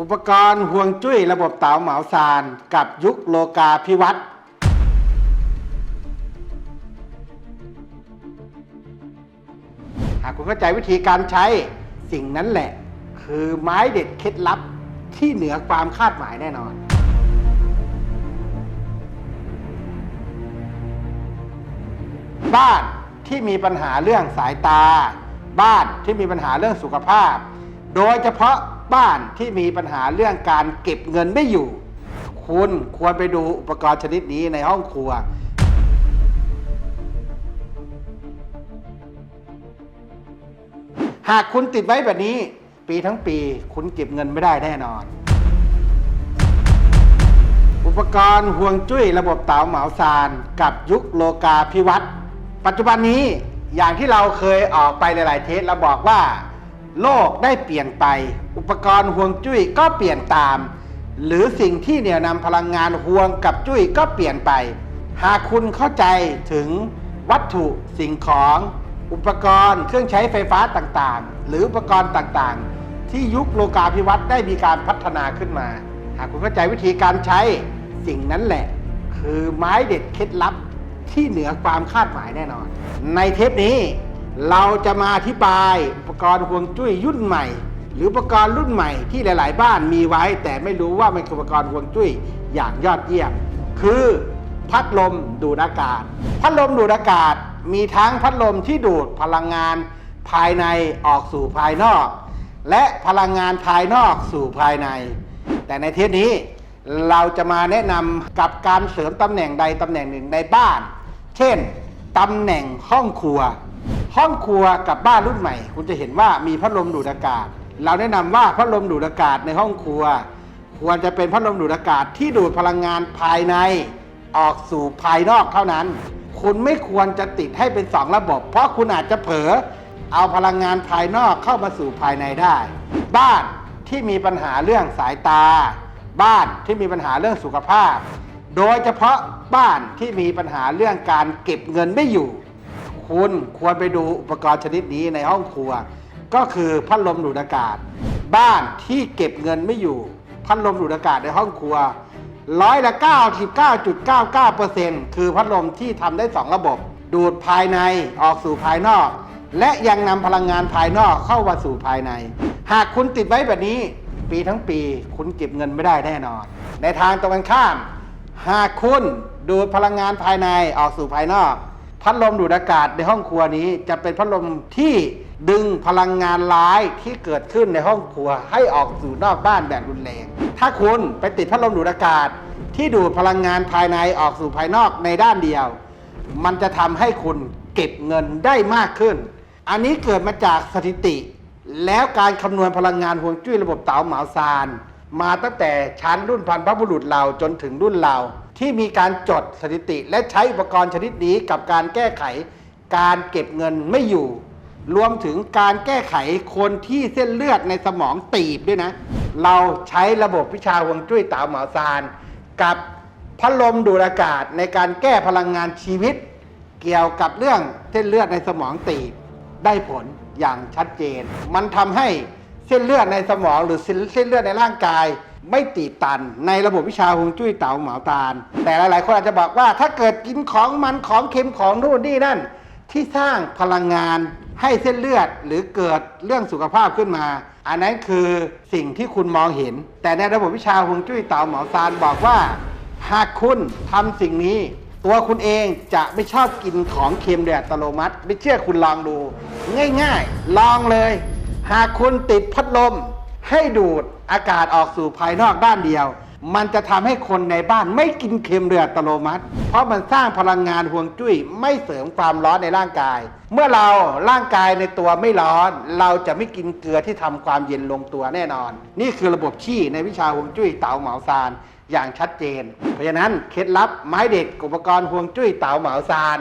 อุปกรณ์ห่วงจุ้ยระบบเต๋าเหมาซาน กับยุคโลกาพิวัตรหากคุณเข้าใจวิธีการใช้สิ่งนั้นแหละ คือไม้เด็ดเคล็ดลับที่เหนือความคาดหมายแน่นอน บ้านที่มีปัญหาเรื่องสายตา บ้านที่มีปัญหาเรื่องสุขภาพ โดยเฉพาะ บ้านที่มีปัญหาเรื่องการเก็บเงินไม่อยู่ คุณควรไปดูอุปกรณ์ชนิดนี้ในห้องครัว หากคุณติดไว้แบบนี้ ปีทั้งปีคุณเก็บเงินไม่ได้แน่นอน อุปกรณ์ห่วงจุ้ยระบบเต๋าเหมาซาน กับยุคโลกาพิวัตรปัจจุบันนี้อย่างที่เราเคยออกไปหลาย ๆ เทสเราบอกว่า โลกได้เปลี่ยนไป อุปกรณ์ห่วงจุ้ยก็เปลี่ยนตาม หรือสิ่งที่เหนี่ยวนำพลังงานห่วงกับจุ้ยก็เปลี่ยนไป หากคุณเข้าใจถึงวัตถุสิ่งของ อุปกรณ์เครื่องใช้ไฟฟ้าต่างๆ หรืออุปกรณ์ต่างๆ ที่ยุคโลกาภิวัตน์ได้มีการพัฒนาขึ้นมา หากคุณเข้าใจวิธีการใช้สิ่งนั้นแหละ คือไม้เด็ดเคล็ดลับที่เหนือความคาดหมายแน่นอน ในเทปนี้ เราจะมาอธิบายอุปกรณ์ห่วงจุ้ยรุ่นใหม่ หรืออุปกรณ์รุ่นใหม่ที่หลาย ๆ บ้านมีไว้ แต่ไม่รู้ว่ามันคืออุปกรณ์ห่วงจุ้ยอย่างยอดเยี่ยมคือพัดลมดูดอากาศ พัดลมดูดอากาศมีทั้งพัดลมที่ดูดพลังงานภายในออกสู่ภายนอก และพลังงานภายนอกสู่ภายใน แต่ในเทปนี้เราจะมาแนะนำกับการเสริมตำแหน่งใดตำแหน่งหนึ่งในบ้าน เช่นตำแหน่งห้องครัว ห้องครัวกับบ้านรุ่นใหม่ คุณจะเห็นว่ามีพัดลมดูดอากาศ เราแนะนำว่าพัดลมดูดอากาศในห้องครัว ควรจะเป็นพัดลมดูดอากาศที่ดูดพลังงานภายในออกสู่ภายนอกเท่านั้น คุณไม่ควรจะติดให้เป็นสองระบบ เพราะคุณอาจจะเผลอเอาพลังงานภายนอกเข้ามาสู่ภายในได้ บ้านที่มีปัญหาเรื่องสายตา บ้านที่มีปัญหาเรื่องสุขภาพ โดยเฉพาะบ้านที่มีปัญหาเรื่องการเก็บเงินไม่อยู่ คุณควรไปดูอุปกรณ์ชนิดนี้ในห้องครัว ก็คือพัดลมดูดอากาศ บ้านที่เก็บเงินไม่อยู่ พัดลมดูดอากาศในห้องครัวร้อยละ99.99%คือพัดลมที่ทำได้ 2 ระบบ ดูดภายในออกสู่ภายนอก และยังนำพลังงานภายนอกเข้ามาสู่ภายใน หากคุณติดไว้แบบนี้ ปีทั้งปีคุณเก็บเงินไม่ได้แน่นอน ในทางตรงกันข้าม หากคุณดูดพลังงานภายในออกสู่ภายนอก พัดลมดูดอากาศในห้องครัวนี้จะเป็นพัดลมที่ดึงพลังงานร้ายที่เกิดขึ้นในห้องครัวให้ออกสู่นอกบ้านแบบรุนแรง ถ้าคุณไปติดพัดลมดูดอากาศ ที่ดูดพลังงานภายในออกสู่ภายนอกในด้านเดียว มันจะทำให้คุณเก็บเงินได้มากขึ้น อันนี้เกิดมาจากสถิติ แล้วการคำนวณพลังงานห่วงจุ้ยระบบเต๋าเหมาซาน มาตั้งแต่ชั้นรุ่นพันพระบุรุษเราจนถึงรุ่นเรา ที่มีการจดสถิติ และใช้อุปกรณ์ชนิดนี้กับการแก้ไข การเก็บเงินไม่อยู่ รวมถึงการแก้ไขคนที่เส้นเลือดในสมองตีบด้วยนะ เราใช้ระบบวิชาห่วงจุ้ยเต๋าเหมาซาน กับพัดลมดูดอากาศในการแก้พลังงานชีวิต เกี่ยวกับเรื่องเส้นเลือดในสมองตีบได้ผลอย่างชัดเจน มันทำให้เส้นเลือดในสมองหรือเส้นเลือดในร่างกาย ไม่ตีตัน ในระบบวิชาฮวงจุ้ยเต๋าเหมาตาล แต่หลายๆ คนอาจจะบอกว่าถ้าเกิดกินของมันของเค็มของนู่นนี่นั่น ที่สร้างพลังงานให้เส้นเลือดหรือเกิดเรื่องสุขภาพขึ้นมา อันนั้นคือสิ่งที่คุณมองเห็น แต่ในระบบวิชาฮวงจุ้ยเต๋าเหมาซานบอกว่า หากคุณทำสิ่งนี้ ตัวคุณเองจะไม่ชอบกินของเค็มโดยอัตโนมัติไม่เชื่อคุณลองดู ง่าย ๆ ลองเลย หากคุณติดพัดลม ให้ดูดอากาศออกสู่ภายนอกด้านเดียว มันจะทำให้คนในบ้านไม่กินเค็มโดยอัตโนมัติ เพราะมันสร้างพลังงานห่วงจุ้ยไม่เสริมความร้อนในร่างกาย เมื่อเราร่างกายในตัวไม่ร้อน เราจะไม่กินเกลือที่ทำความเย็นลงตัวแน่นอน นี่คือระบบชี่ในวิชาห่วงจุ้ยเต๋าเหมาซานอย่างชัดเจน เพราะฉะนั้นเคล็ดลับไม้เด็ดอุปกรณ์ห่วงจุ้ยเต๋าเหมาซาน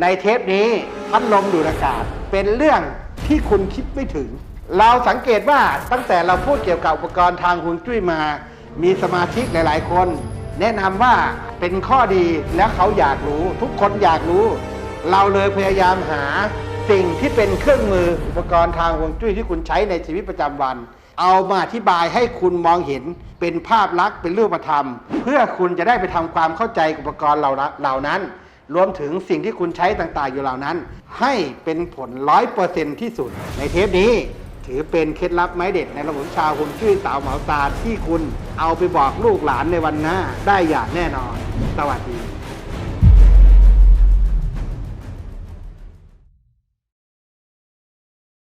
ในเทปนี้พัดลมดูดอากาศเป็นเรื่องที่คุณคิดไม่ถึง เราสังเกตว่าตั้งแต่เราพูดเกี่ยวกับอุปกรณ์ทางห่วงจุ้ยมา มีสมาชิกหลาย ๆ คน แนะนำว่าเป็นข้อดีและเขาอยากรู้ ทุกคนอยากรู้ เราเลยพยายามหาสิ่งที่เป็นเครื่องมืออุปกรณ์ทางห่วงจุ้ยที่คุณใช้ในชีวิตประจำวัน เอามาอธิบายให้คุณมองเห็นเป็นภาพลักษณ์เป็นรูปธรรม เพื่อคุณจะได้ไปทำความเข้าใจอุปกรณ์เหล่าเหล่านั้น รวมถึงสิ่งที่คุณใช้ต่างๆอยู่เหล่านั้น ให้เป็นผลร้อยเปอร์เซ็นที่สุดในเทปนี้ ถือเป็นเคล็ดลับไม้เด็ดในระบบชาวคุณชื่อสาวเหมาตาที่คุณเอาไปบอกลูกหลานในวันหน้าได้อย่างแน่นอน สวัสดี